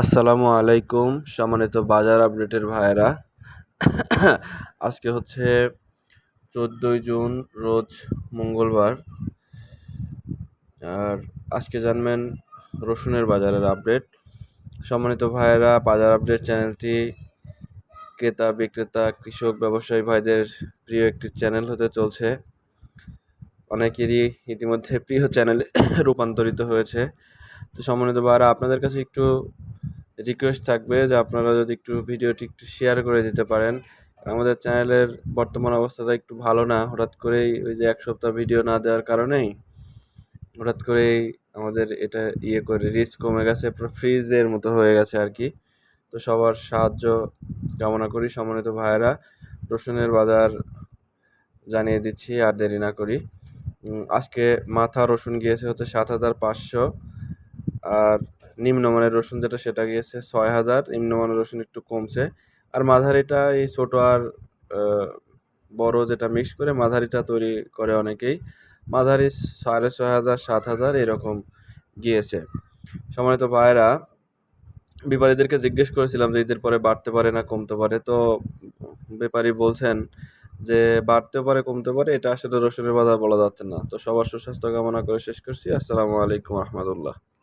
আসসালামু আলাইকুম, সম্মানিত বাজার আপডেটের ভাইয়েরা। আজকে হচ্ছে চোদ্দোই জুন, রোজ মঙ্গলবার। আর আজকে জানবেন রসুনের বাজারের আপডেট। সম্মানিত ভাইয়েরা, বাজার আপডেট চ্যানেলটি ক্রেতা, বিক্রেতা, কৃষক, ব্যবসায়ী ভাইদের প্রিয় একটি চ্যানেল হতে চলছে। অনেকেরই ইতিমধ্যে প্রিয় চ্যানেলে রূপান্তরিত হয়েছে। তো সম্মানিত ভাইয়েরা, আপনাদের কাছে একটু রিকোয়েস্ট থাকবে যে আপনারা যদি একটু ভিডিওটি একটু শেয়ার করে দিতে পারেন। আমাদের চ্যানেলের বর্তমান অবস্থাটা একটু ভালো না, হঠাৎ করেই ওই যে এক সপ্তাহ ভিডিও না দেওয়ার কারণেই হঠাৎ করেই আমাদের এটা ইয়ে করে রিচ কমে গেছে, পুরো ফ্রিজের মতো হয়ে গেছে আর কি। তো সবার সাহায্য কামনা করি সম্মানিত ভাইয়েরা। রসুনের বাজার জানিয়ে দিচ্ছি, আর দেরি না করি। আজকে মাথা রসুন গিয়েছে হচ্ছে সাত হাজার পাঁচশো। আর নিম্নমানের রসুন যেটা, সেটা গিয়েছে ছয় হাজার, নিম্নমানের রসুন একটু কমছে। আর মাঝারিটা এই ছোটো আর বড় যেটা মিক্স করে মাঝারিটা তৈরি করে অনেকেই। মাঝারি সাড়ে ছয় হাজার, সাত হাজার এরকম গিয়েছে। সম্মানিত ভাইয়েরা ব্যাপারীদেরকে জিজ্ঞেস করেছিলাম যে ঈদের পরে বাড়তে পারে না, কমতে পারে। তো ব্যাপারী বলছেন যে, বাড়তে পারে, কমতে পারে, এটা আসলে রসুনের বাজার বলা যাচ্ছে না। তো সবার সুস্বাস্থ্য কামনা করে শেষ করছি। আসসালামু আলাইকুম রহমতুল্লাহ।